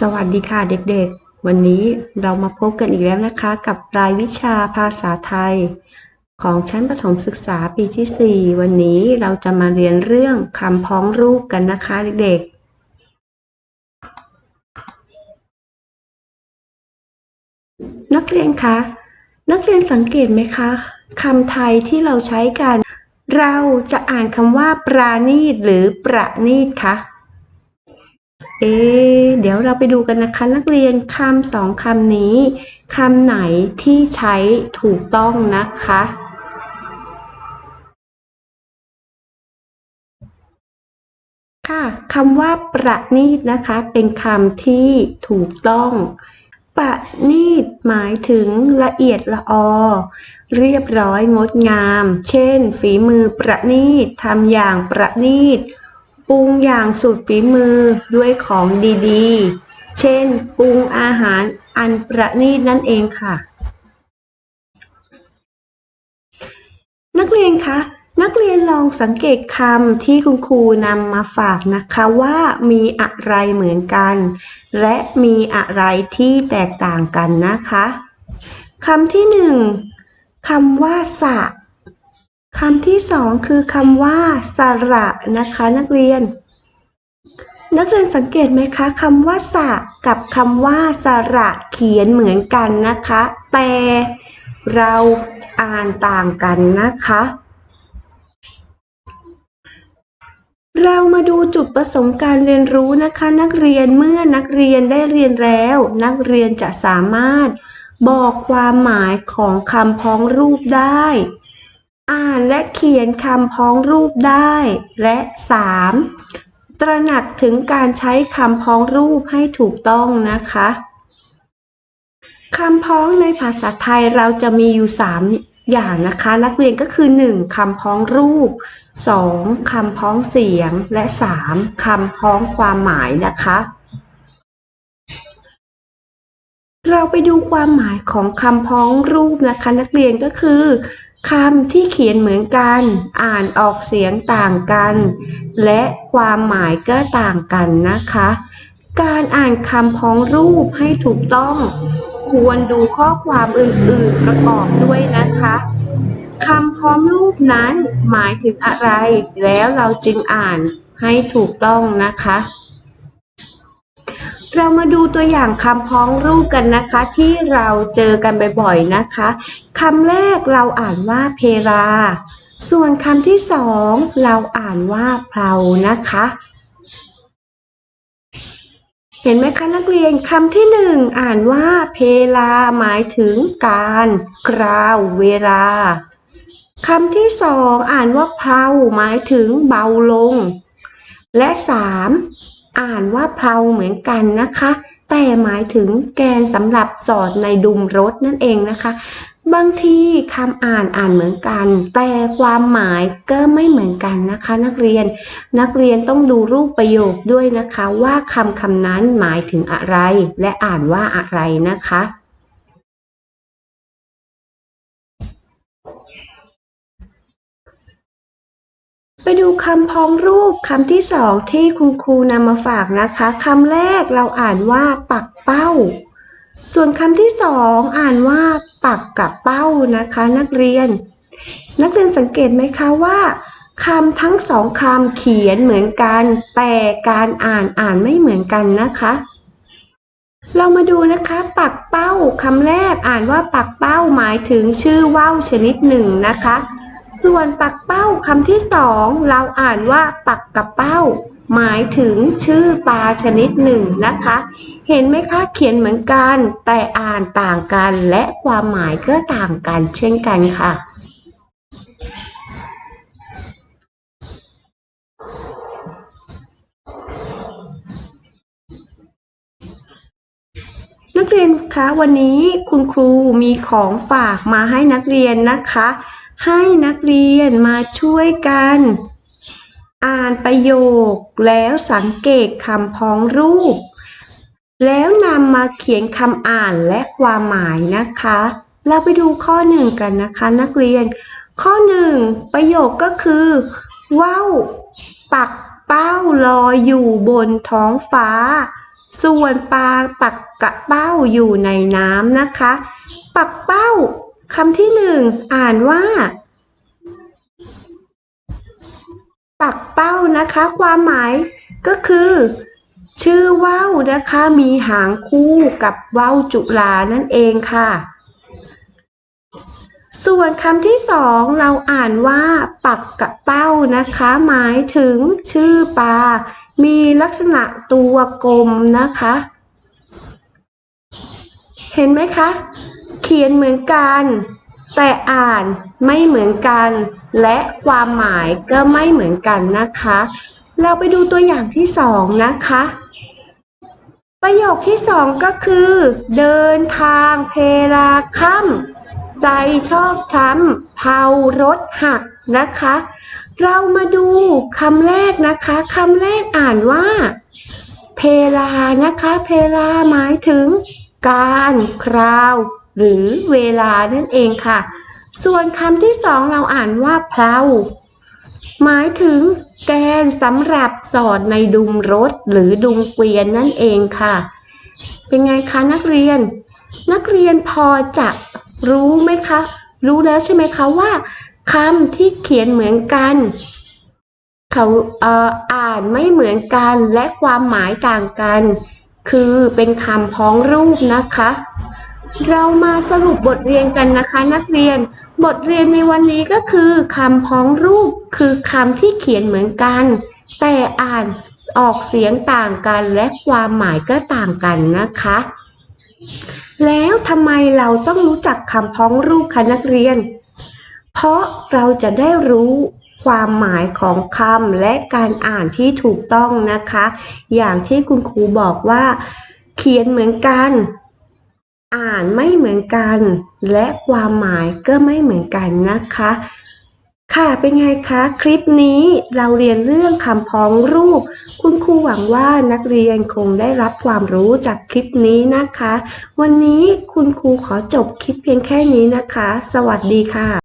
สวัสดีค่ะเด็กๆ วันนี้เรามาพบกันอีกแล้วนะคะ กับรายวิชาภาษาไทย ของชั้นประถมศึกษาปีที่ 4 วันนี้เราจะมาเรียนเรื่องคำพ้องรูปกันนะคะเด็กๆ นักเรียนคะ นักเรียนสังเกตไหมคะคำไทยที่เราใช้กัน เราจะอ่านคำว่าปราณีตหรือประณีตคะ เอ๊เดี๋ยวเราไปดูกันนะคะ นักเรียนคำสองคำนี้คำไหนที่ใช้ถูกต้องนะคะ ค่ะคำว่าประณีตนะคะ เป็นคำที่ถูกต้อง ประณีตหมายถึงละเอียดละออ เรียบร้อยงดงาม เช่น ฝีมือประณีตทำอย่างประณีต ปรุงอย่างสุดฝีมือด้วยของดีๆ เช่น ปรุงอาหารอันประณีตนั่นเองค่ะ นักเรียนคะ นักเรียนลองสังเกตคำที่คุณครูนำมาฝากนะคะว่ามีอะไรเหมือนกัน และมีอะไรที่แตกต่างกันนะคะคำที่หนึ่งคำว่าสะ คำที่สองคือคำว่าสระนะคะนักเรียน นักเรียนสังเกตไหมคะคำว่าสะกับคำว่าสระเขียนเหมือนกันนะคะ แต่เราอ่านต่างกันนะคะ เรามาดูจุดประสงค์การเรียนรู้นะคะ นักเรียนเมื่อนักเรียนได้เรียนแล้ว นักเรียนจะสามารถบอกความหมายของคำพ้องรูปได้ อ่านและเขียนคำพ้องรูปได้ และ 3. ตระหนักถึงการใช้คำพ้องรูปให้ถูกต้องนะคะคำพ้องในภาษาไทยเราจะมีอยู่ 3 อย่างนะคะ นักเรียนก็คือ 1. คำพ้องรูป 2. คำพ้องเสียง และ 3. คำพ้องความหมายนะคะ เราไปดูความหมายของคำพ้องรูปนะคะ นักเรียนก็คือ คำที่เขียนเหมือนกัน อ่านออกเสียงต่างกัน และความหมายก็ต่างกันนะคะ การอ่านคำพ้องรูปให้ถูกต้อง ควรดูข้อความอื่นๆประกอบด้วยนะคะคำพ้องรูปนั้นหมายถึงอะไร แล้วเราจึงอ่านให้ถูกต้องนะคะ เรามาดูตัวอย่างคำพ้องรูปกันนะคะ ที่เราเจอกันบ่อยๆนะคะคำแรกเราอ่านว่าเพรา ส่วนคำที่สองเราอ่านว่าเพลานะคะ เห็นไหมคะนักเรียนคำที่หนึ่งอ่านว่าเพลาหมายถึงการคราวเวลาคำที่สองอ่านว่าเพลาหมายถึงเบาลง และสาม อ่านว่าเพลาเหมือนกันนะคะ แต่หมายถึงแกนสำหรับสอดในดุมรถนั่นเองนะคะ บางทีคำอ่านอ่านเหมือนกัน แต่ความหมายก็ไม่เหมือนกันนะคะ นักเรียนนักเรียนต้องดูรูปประโยคด้วยนะคะ ว่าคำคำนั้นหมายถึงอะไร และอ่านว่าอะไรนะคะ ไปดูคำพ้องรูปคำที่สองที่คุณครูนำมาฝากนะคะคำแรกเราอ่านว่า ปักเป้า ส่วนคำที่สองอ่านว่า ปักกับเป้านะคะ นักเรียน นักเรียนสังเกตไหมคะว่าคำทั้งสองคำเขียนเหมือนกัน แต่การอ่านอ่านไม่เหมือนกันนะคะ เรามาดูนะคะ ปักเป้าคำแรกอ่านว่าปักเป้าหมายถึงชื่อว่าวชนิดหนึ่งนะคะ ส่วนปักเป้าคำที่สองเราอ่านว่าปักกับเป้า หมายถึงชื่อปลาชนิดหนึ่งนะคะ เห็นไหมคะเขียนเหมือนกัน แต่อ่านต่างกันและความหมายก็ต่างกันเช่นกันค่ะนักเรียนคะวันนี้คุณครูมีของฝากมาให้นักเรียนนะคะ ให้นักเรียนมาช่วยกัน อ่านประโยคแล้วสังเกตคำพ้องรูป แล้วนำมาเขียนคำอ่านและความหมายนะคะ เราไปดูข้อหนึ่งกันนะคะ นักเรียน ข้อหนึ่งประโยคก็คือว่าวปักเป้าลอยอยู่บนท้องฟ้า ส่วนปลาปักกระเป้าอยู่ในน้ำนะคะ ปักเป้า คำที่หนึ่งอ่านว่า ปักเป้านะคะ ความหมายก็คือ ชื่อว่าวนะคะ มีหางคู่กับว่าวจุฬานั่นเองค่ะ ส่วนคำที่สองเราอ่านว่า ปักกระเป้านะคะ หมายถึงชื่อปลามีลักษณะตัวกลมนะคะ เห็นไหมคะ เขียนเหมือนกัน แต่อ่านไม่เหมือนกัน และความหมายก็ไม่เหมือนกันนะคะ เราไปดูตัวอย่างที่สองนะคะ ประโยคที่สองก็คือ เดินทางเพลาค่ำใจชอบช้ำเผารถหักนะคะ เรามาดูคำแรกนะคะคำแรกอ่านว่า เพลานะคะ เพลาหมายถึงการคราว หรือเวลานั่นเองค่ะ ส่วนคำที่สองเราอ่านว่าเพลาหมายถึงแกนสำหรับสอดในดุมรถหรือดุมเกวียนนั่นเองค่ะ เป็นไงคะนักเรียน นักเรียนพอจะรู้ไหมคะ รู้แล้วใช่ไหมคะว่าคำที่เขียนเหมือนกัน เขาเอ่ออ่านไม่เหมือนกันและความหมายต่างกัน คือเป็นคำพ้องรูปนะคะ เรามาสรุปบทเรียนกันนะคะนักเรียน บทเรียนในวันนี้ก็คือคำพ้องรูปคือคำที่เขียนเหมือนกัน แต่อ่านออกเสียงต่างกันและความหมายก็ต่างกันนะคะ แล้วทำไมเราต้องรู้จักคำพ้องรูปคะนักเรียน เพราะเราจะได้รู้ความหมายของคำและการอ่านที่ถูกต้องนะคะ อย่างที่คุณครูบอกว่า เขียนเหมือนกัน อ่านไม่เหมือนกัน และความหมายก็ไม่เหมือนกันนะคะ ค่ะเป็นไงคะคลิปนี้เราเรียนเรื่องคำพ้องรูป คุณครูหวังว่านักเรียนคงได้รับความรู้จากคลิปนี้นะคะ วันนี้คุณครูขอจบคลิปเพียงแค่นี้นะคะ สวัสดีค่ะ